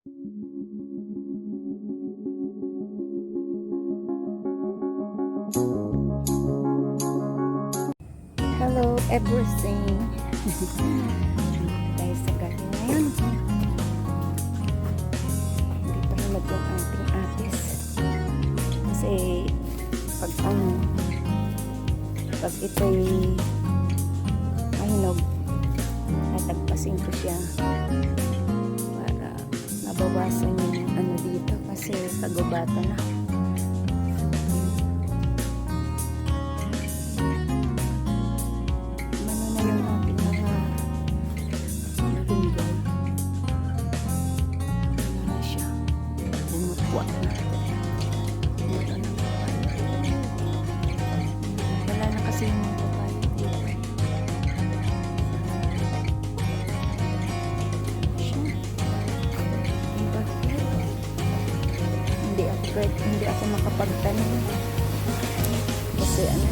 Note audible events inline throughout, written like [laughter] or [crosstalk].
Hello, everything. Tayo sa galing ngayon. Hindi pa hilag yung ating atis. Kasi pag ano, pag ito'y mahinog, tatagpasin ko siya mabawasan yung ano dito kasi kagubata na. Hindi ako hindi ako makapagtanim. Kasi ano,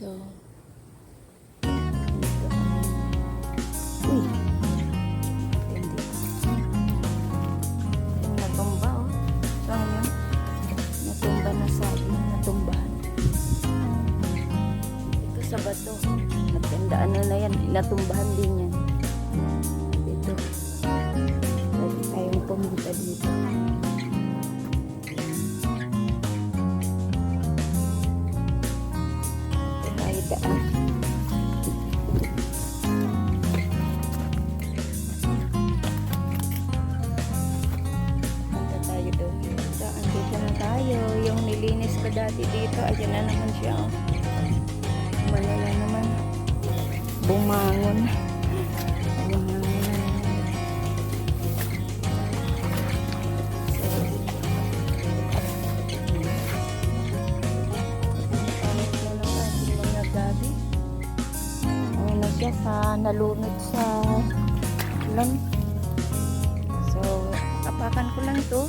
So. Uy! Hindi. Yung natumba, oh. So, yun. Natumba na sa. Ito sa bato. Nagtandaan na na yan. Natumbahan din yan dito. Pwede tayong pumunta dito. Dati dito, ayan na naman siya. Oh. Umano na naman. Bumangon. Bumangon na naman. So, Palit na ng ating mga gabi. Ano na siya sa nalunod sa ulan. So, kapakan ko lang to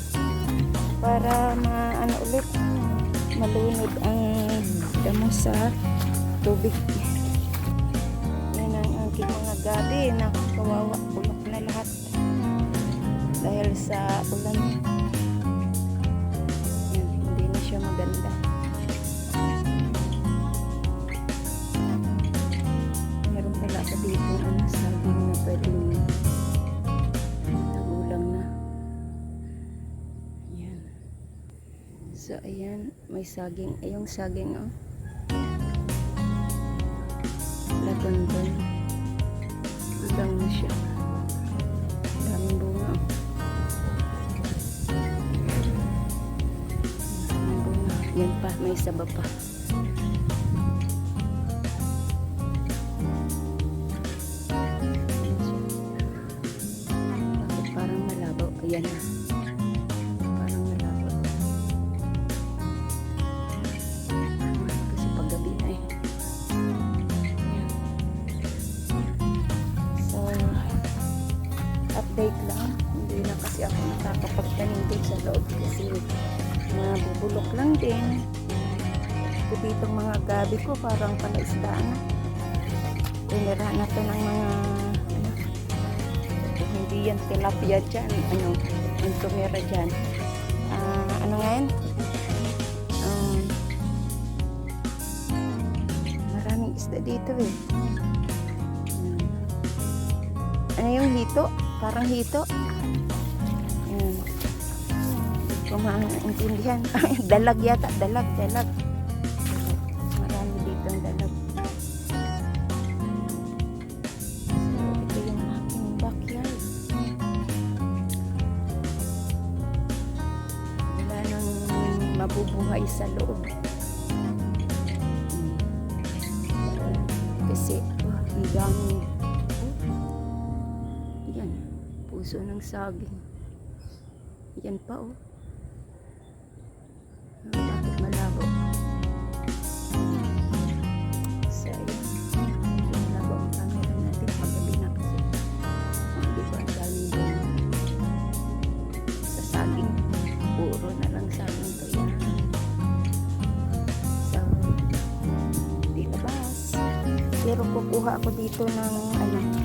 para maano ulit malunod ang damo sa tubig. Yan ang aking mga gabi na kawawa bulok na lahat dahil sa ulan. Yan, hindi na siya maganda. So, ayan. May saging. Ay, yung saging, oh. Lagandon. Ulang na siya. Daming bunga, oh. Daming bunga. Yan pa. May saba pa. Bakit parang malabo? Ayan na. Update lang. Hindi na kasi ako nakakapagtanim din sa loob kasi mabubulok lang din. Ito ditong mga gabi ko parang palaisdaan na. Tinirahan na to ng mga ano, hindi yan tilapia dyan, ano, ang tumira dyan. Ah, ano nga yan? Um, maraming isda dito eh. Ano yung hito? Parang hito. Yan. Hindi ko maintindihan. [laughs] dalag yata, dalag, dalag. Marami dito ang dalag. So, ito yung aking backyard. Nang mabubuhay buhay sa loob. Puso ng saging. Yan pa, oh. Ah, malabo? Medyo malabo ang camera natin paggabi na kasi. Di ba, ang daming bunga. Sa saging. Puro na lang saging yan. So, di labas. Pero kukuha ako dito ng ano.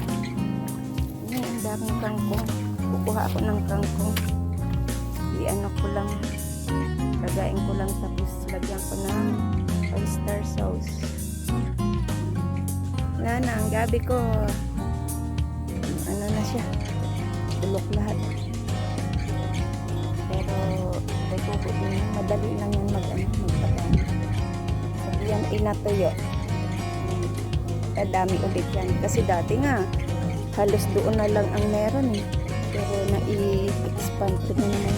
Yan, ang daming kangkong. Kukuha ako ng kangkong. I-ano ko lang. Lagayin ko lang tapos lagyan ko ng oyster sauce. Nga na, ang gabi ko. Ano na siya. Tulok lahat. Pero, may kuko din. Madali lang yan mag, ano, magpagano. Sabi yan, inatuyo. Kadami ulit yan. Kasi dati nga, halos doon na lang ang meron eh. Pero nai-expand ko na naman.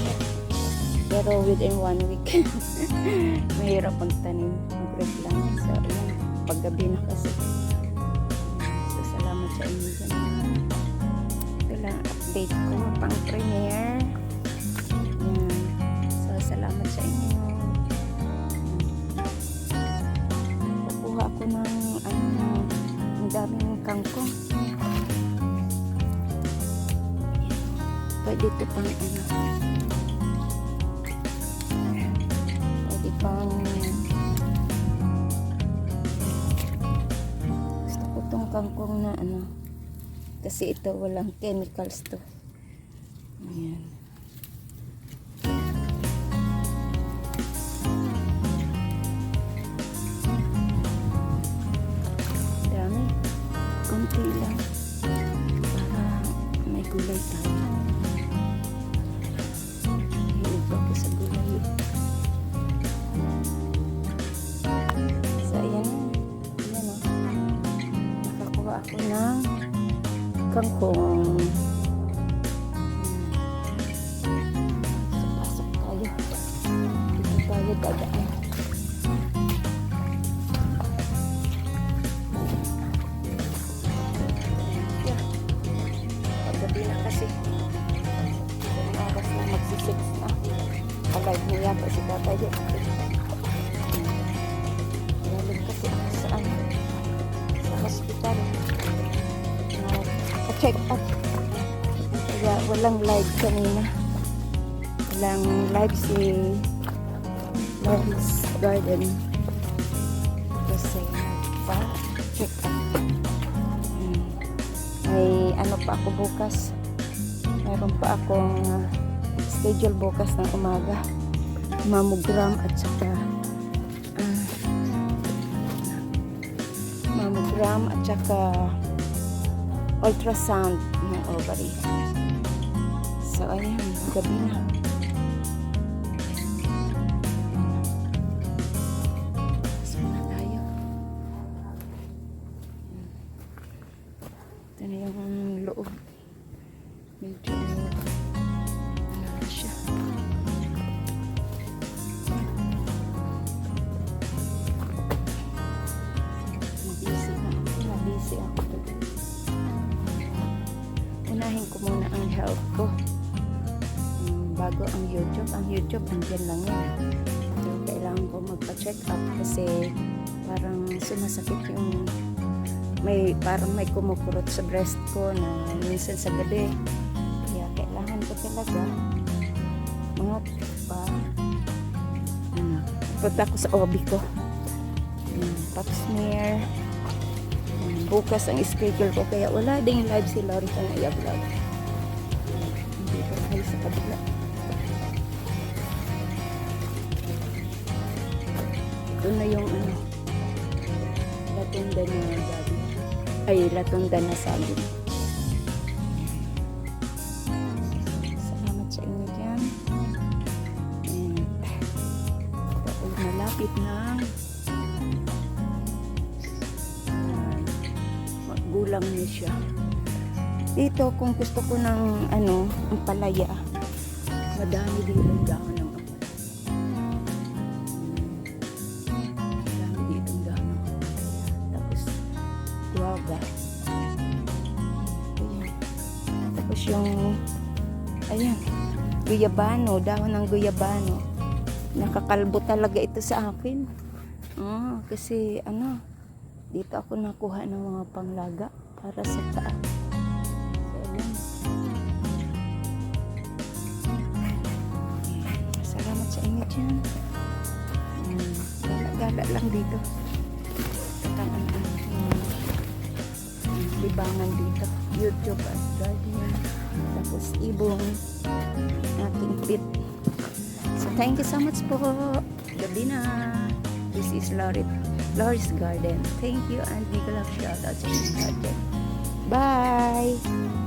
Pero within one week, [laughs] mahirap ang tanim. Mag-reg lang. So, ayan. Paggabi na kasi. So, salamat sa inyo lang update ko pang premiere. Pwede ito pang ano. Pwede pang gusto ko tong kangkong na ano. Kasi ito walang chemicals to. Ayan. Dami. Konti lang. Para may gulay tayo. Kangkong. So, pasok tayo. Dito tayo dadaan. Yeah. Paggabi na kasi. Ang oras na magsisix na. Alive na yata si tatay Kaya walang live kanina. Walang live si Love's Garden. Kasi nagpa-check up. Hmm. May ano pa ako bukas. Meron pa akong uh, schedule bukas ng umaga. Mammogram at saka ah, mammogram at saka ultrasound ng ovary. So, ayun, gabi na. Pasok na tayo. Ito na yung loob. Medyo ano na siya. Mabisi na ako. Mabisi. Unahin ko muna ang health ko. Bago ang YouTube. Ang YouTube, andyan lang yan. So, kailangan ko magpa-check up kasi parang sumasakit yung may parang may kumukurot sa breast ko na minsan sa gabi. Kaya kailangan ko talaga mga pa ano, punta ko sa obi ko. Um, pap smear. Um, bukas ang schedule ko kaya wala ding live si Lorita na i-vlog. Hindi ko tayo sa kabila. Ito na yung ano, latunda na gabi. Ay, latunda na sabi. Salamat sa inyo dyan. And, malapit na magulang niya siya. Dito, kung gusto ko ng ano, ang palaya, madami din yung dahon Guyabano, dahon ng guyabano. Nakakalbo talaga ito sa akin. Ah, kasi ano, dito ako nakuha ng mga panglaga para sa ayan. Salamat sa inyo dyan. Hmm, gala-gala lang dito. Kataan ang hmm, libangan dito. YouTube at garden. Tapos ibong pit. So thank you so much po. Gabi na. This is Lorit, Loris Garden. Thank you and big love shout out sa inyong garden. Bye!